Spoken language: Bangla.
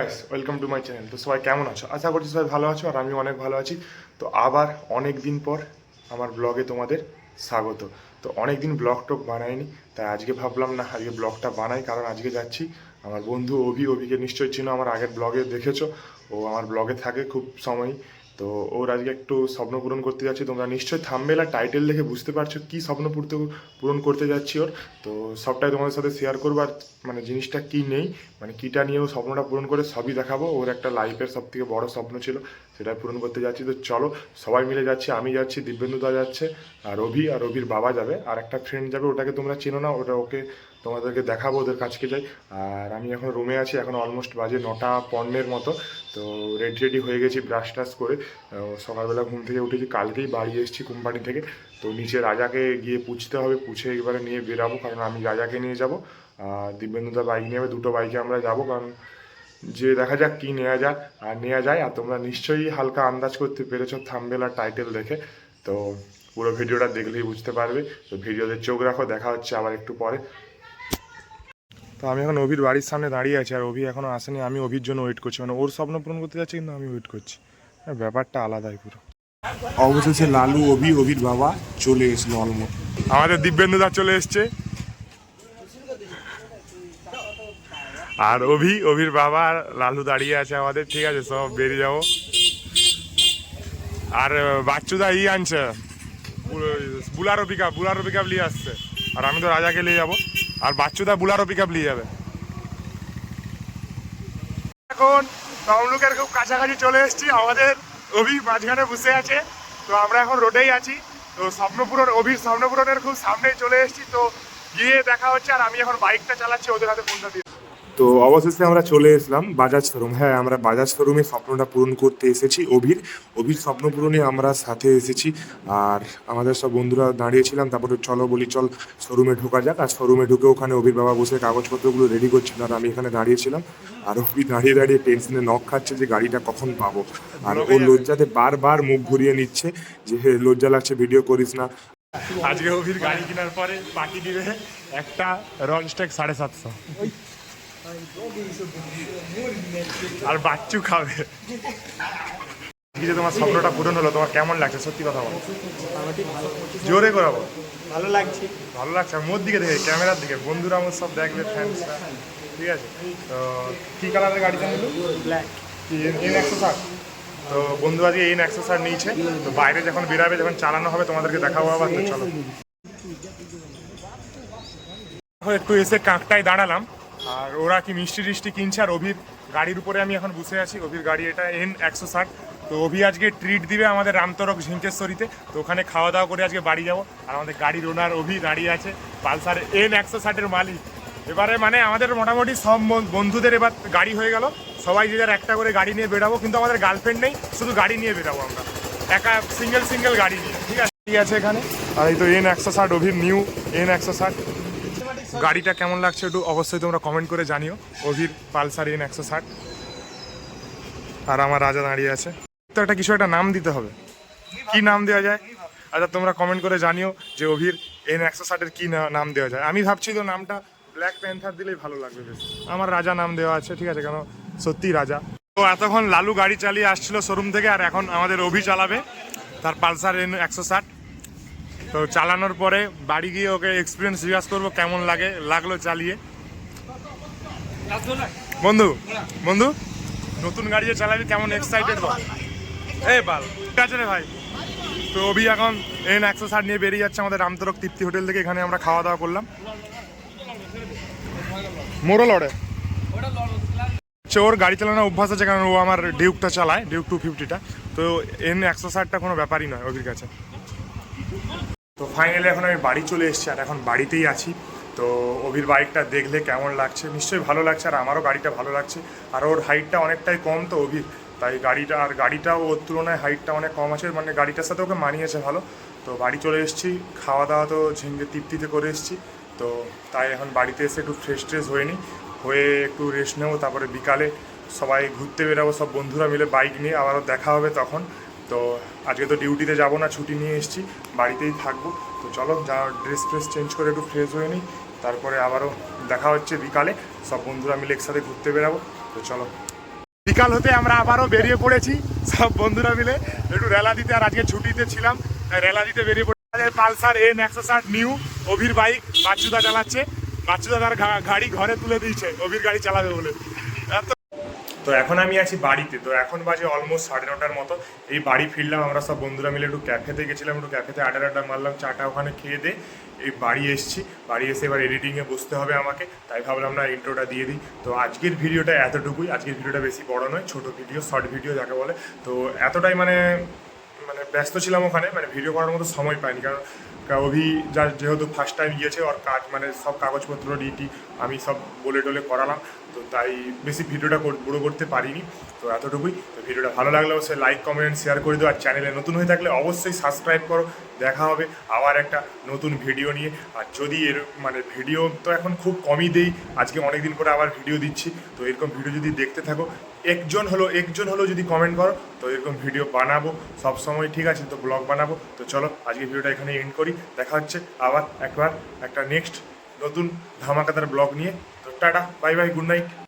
Guys welcome to my channel তো সবাই কেমন আছো? আশা করছি সবাই ভালো আছো আর আমি অনেক ভালো আছি। তো আবার অনেক দিন পর আমার ব্লগে তোমাদের স্বাগত। তো অনেক দিন ব্লগ টক বানাইনি, তাই আজকে ভাবলাম না, আজকে ব্লগটা বানাই, কারণ আজকে যাচ্ছি। আমার বন্ধু অভি, অভিকে নিশ্চয়ই চিনো, আমার আগের ব্লগে দেখেছ। ও আমার ব্লগে থাকে খুব সময় তো ওর আজকে একটু স্বপ্ন পূরণ করতে যাচ্ছি, তোমরা নিশ্চয়ই থামবেল আর টাইটেল দেখে বুঝতে পারছ কী স্বপ্ন পূর্তে পূরণ করতে যাচ্ছি ওর। তো সবটাই তোমাদের সাথে শেয়ার করব আর মানে জিনিসটা কী নেই মানে কীটা নিয়ে ও স্বপ্নটা পূরণ করে সবই দেখাবো। ওর একটা লাইফের সব থেকে বড় স্বপ্ন ছিল সেটা পূরণ করতে যাচ্ছি। তো চলো, সবাই মিলে যাচ্ছি, আমি যাচ্ছি দিব্যেন্দুদা যাচ্ছে, আর রবি আর রবির বাবা যাবে, আর একটা ফ্রেন্ড যাবে, ওটাকে তোমরা চেনো না, ওটা ওকে তোমাদেরকে দেখাবো ওদের কাছকে যাই আর আমি এখন রুমে আছি, এখন অলমোস্ট বাজে নটা পণ্যের মতো। তো রেডি রেডি হয়ে গেছি ব্রাশ টাশ করে। সকালবেলা ঘুম থেকে উঠেছি, কালকেই বাড়ি এসেছি কোম্পানি থেকে। তো নিচে রাজাকে গিয়ে পুছতে হবে, পুছে এবারে নিয়ে বেরাবো, কারণ আমি রাজাকে নিয়ে যাব। দিব্যেন্দুদা বাইক নিয়ে দুটো বাইকে আমরা যাব, কারণ যে দেখা যাক কী নেওয়া যাক আর নেওয়া যায়। আর তোমরা নিশ্চয়ই হালকা আন্দাজ করতে পেরেছ থাম্বেল আর টাইটেল দেখে। তো পুরো ভিডিওটা দেখলেই বুঝতে পারবে। তো ভিডিওতে চোখ রাখো, দেখা হচ্ছে আবার একটু পরে। তো আমি এখন অভির বাড়ির সামনে দাঁড়িয়ে আছি আর অভি এখনও আসেনি। আমি অভির জন্য ওয়েট করছি। মানে ওর স্বপ্ন পূরণ করতে যাচ্ছি কিন্তু আমি ওয়েট করছি। ব্যাপারটা আলাদাই পুরো। অবশেষে লালু অভি অভির বাবা চলে এসলো অলমোস্ট আমাদের দিব্যেন্দুদা চলে এসছে। আর অভি অভির বাবা আর লালু দাঁড়িয়ে আছে আমাদের। ঠিক আছে সব বেরিয়ে যাব। আর বাচ্চুদা ই আনছে। Bolero pick up Bolero pick up নিয়ে আসছে। আর আমি তো রাজাকে নিয়ে যাব। আর বাচ্চুদা বুলারও পিক আপ নিয়ে যাবে। এখন তমলুকের খুব কাছাকাছি চলে এসেছি, আমাদের অভি মাঝখানে বসে আছে, তো আমরা এখন রোডেই আছি, তো স্বপ্নপূরণ, অভির স্বপ্নপূরণের খুব সামনেই চলে এসেছি, তো গিয়ে দেখা হচ্ছে আর আমি এখন বাইকটা চালাচ্ছি, ওদের হাতে ফোনটা দিয়ে। তো অবশেষে আমরা চলে এসলাম বাজাজ শোরুম হ্যাঁ আমরা বাজাজ শোরুমে স্বপ্নটা পূরণ করতে এসেছি অভির। অভির স্বপ্ন পূরণে আমরা সাথে এসেছি। আর আমাদের সব বন্ধুরা দাঁড়িয়েছিলাম তারপরে চলো বলি চল শোরুমে ঢোকা যাক। আর শোরুমে ঢুকে ওখানে অভির বাবা বসে কাগজপত্রগুলো রেডি করছিল আর আমি এখানে দাঁড়িয়েছিলাম আর অভি দাঁড়িয়ে দাঁড়িয়ে টেনশনে নখ খাচ্ছে যে গাড়িটা কখন পাবো। আর ও লজ্জাতে বারবার মুখ ঘুরিয়ে নিচ্ছে যে হে, লজ্জা লাগছে ভিডিও করিস না। আজকে অভির গাড়ি কেনার পরে পার্টি দিবে একটা রনস্টেক সাড়ে সাতশো। আর বাচ্চু খাবে। কি যে তোমার স্বপ্নটা পূরণ হলো তোমার কেমন লাগছে? সত্যি কথা বলো। জোরে করাবো ভালো লাগছে। ভালো লাগছে। মোর দিকে দেখে ক্যামেরার দিকে। বন্ধুরা আমার সব দেখবে ফ্যান্স ঠিক আছে? তো কী কালারের গাড়িটা নিল ব্ল্যাক কি এন একশো ষাট তো বন্ধু আজকে এই একশো ষাট নিয়েছে। তো বাইরে যখন বেরাবে যখন চালানো হবে তোমাদেরকে দেখাবো আবার। তো চলো। এখন একটু এসে কাঁকটায় দাঁড়ালাম। আর ওরা কি মিষ্টি টিষ্টি কিনছে? আর অভির গাড়ির উপরে আমি এখন বসে আছি। অভির গাড়ি এটা এন একশো ষাট। তো অভি আজকে ট্রিট দিবে আমাদের রামতরক ঝিঙ্কেশ্বরীতে। তো ওখানে খাওয়া দাওয়া করে আজকে বাড়ি যাব। আর আমাদের গাড়ির ওনার অভি দাঁড়িয়ে আছে। পালসার এন একশো ষাটের মালিক। এবারে মানে আমাদের মোটামুটি সব বন্ধুদের এবার গাড়ি হয়ে গেল। সবাই যে একটা করে গাড়ি নিয়ে বেরাবো কিন্তু আমাদের গার্লফ্রেন্ড নেই। শুধু গাড়ি নিয়ে বেরাবো আমরা। একা সিঙ্গেল সিঙ্গেল গাড়ি নিয়ে। ঠিক আছে? ঠিক আছে এখানে। আর এই তো এন একশো ষাট, অভির নিউ এন একশো ষাট। গাড়িটা কেমন লাগছে একটু অবশ্যই তোমরা কমেন্ট করে জানিও। অভির পালসার এন একশো ষাট। আর আমার রাজা দাঁড়িয়ে আছে। তো একটা কিছু একটা নাম দিতে হবে। কি নাম দেওয়া যায়? আচ্ছা তোমরা কমেন্ট করে জানিও যে অভির এন একশো ষাটের কী নাম দেওয়া যায়। আমি ভাবছি তো নামটা ব্ল্যাক প্যান্থার দিলেই ভালো লাগবে বেশ। আমার রাজা নাম দেওয়া আছে, ঠিক আছে, কেন? সত্যিই রাজা। তো এতক্ষণ লালু গাড়ি চালিয়ে আসছিল শোরুম থেকে, আর এখন আমাদের অভি চালাবে। তার পালসার এন একশো ষাট। তো চালানোর পরে বাড়ি গিয়ে ওকে এক্সপিরিয়েন্স জিজ্ঞাসা করব কেমন লাগে, লাগল চালিয়ে। বন্ধু বন্ধু, নতুন গাড়ি যে চালাবি কেমন এক্সাইটেড বল। এই বাল, ঠিক আছে রে ভাই। তো অভি এখন এন একশো ষাট নিয়ে বেরিয়ে যাচ্ছে আমাদের রামতরক তৃপ্তি হোটেল থেকে, এখানে আমরা খাওয়া দাওয়া করলাম। মোড়ো লড়ে ওর গাড়ি চালানোর অভ্যাস আছে, কারণ ও আমার ডিউকটা চালায়, ডিউক টু। ফিফটিটা তো এন একশো ষাটটা কোনো ব্যাপারই নয় অভির কাছে। তো ফাইনালি এখন আমি বাড়ি চলে এসেছি আর এখন বাড়িতেই আছি। তো অভির বাইকটা দেখলে কেমন লাগছে? নিশ্চয়ই ভালো লাগছে আর আমারও গাড়িটা ভালো লাগছে। আর ওর হাইটটা অনেকটাই কম তো অভির। তাই গাড়িটা আর গাড়িটাও ওর তুলনায় হাইটটা অনেক কম আছে। মানে গাড়িটার সাথে ওকে মানিয়েছে ভালো। তো বাড়ি চলে এসেছি। খাওয়া দাওয়া তো ঝিঙ্গে তৃপ্তিতে করে এসেছি। তো তাই এখন বাড়িতে এসে একটু ফ্রেশ ট্রেশ হয়ে নিই। হয়ে একটু রেস্ট নেব। তারপরে বিকালে সবাই ঘুরতে বেরাবো। সব বন্ধুরা মিলে বাইক নিয়ে আবারও দেখা হবে তখন। তো আজকে তো ডিউটিতে যাব না, ছুটি নিয়ে এসেছি, বাড়িতেই থাকব। তো চলো, যা ড্রেস ফ্রেস চেঞ্জ করে একটু ফ্রেশ হয়ে নিই, তারপরে আবারও দেখা হচ্ছে বিকালে। সব বন্ধুরা মিলে একসাথে ঘুরতে বেরাবো তো চলো। বিকাল হতে আমরা আবারও বেরিয়ে পড়েছি, সব বন্ধুরা মিলে একটু রেলা দিতে, আর আজকে ছুটিতে ছিলাম, তাই রেলা দিতে বেরিয়ে পড়ে পালসার এন একশো ষাট নিউ অভির বাইক বাচ্চুদা চালাচ্ছে বাচ্চুদা তার গাড়ি ঘরে তুলে দিয়েছে, অভির গাড়ি চালাবে বলে। তো এখন আমি আছি বাড়িতে। তো এখন বাজে অলমোস্ট সাড়ে নটার মতো। এই বাড়ি ফিরলাম, আমরা সব বন্ধুরা মিলে একটু ক্যাফেতে গেছিলাম, একটু ক্যাফেতে আড্ডা আড্ডা মারলাম, চাটা ওখানে খেয়ে দিয়ে এই বাড়ি এসেছি। বাড়ি এসে এবার এডিটিংয়ে বসতে হবে আমাকে, তাই ভাবলাম না ইন্ট্রোটা দিয়ে দিই। তো আজকের ভিডিওটা এতটুকুই। আজকের ভিডিওটা বেশি বড় নয়, ছোট ভিডিও শর্ট ভিডিও যাকে বলে। তো এতটাই মানে মানে ব্যস্ত ছিলাম ওখানে মানে ভিডিও করার মতো সময় পাইনি। কারণ অভি যার যেহেতু ফার্স্ট টাইম গিয়েছে, ওর কাজ মানে সব কাগজপত্র ডিটি আমি সব বলে টলে করালাম। তো তাই বেশি ভিডিওটা বড় করতে পারিনি। তো এতটুকুই। তো ভিডিওটা ভালো লাগলে অবশ্যই লাইক কমেন্ট শেয়ার করে দিও। আর চ্যানেলে নতুন হয়ে থাকলে অবশ্যই সাবস্ক্রাইব করো। দেখা হবে। আবার একটা নতুন ভিডিও নিয়ে। আর যদি এর মানে ভিডিও তো এখন খুব কমই দেই, আজকে অনেক দিন পরে আবার ভিডিও দিচ্ছি। তো এরকম ভিডিও যদি দেখতে থাকো, একজন হলো একজন হলো যদি কমেন্ট করো, তো এরকম ভিডিও বানাবো। সব সময় ঠিক আছে তো ব্লগ বানাবো। তো চলো, আজকে ভিডিওটা এখানে এন্ড করি। দেখা হচ্ছে আবার একবার একটা নেক্সট নতুন ধামাকাদার ব্লগ নিয়ে। তো tata bye bye good night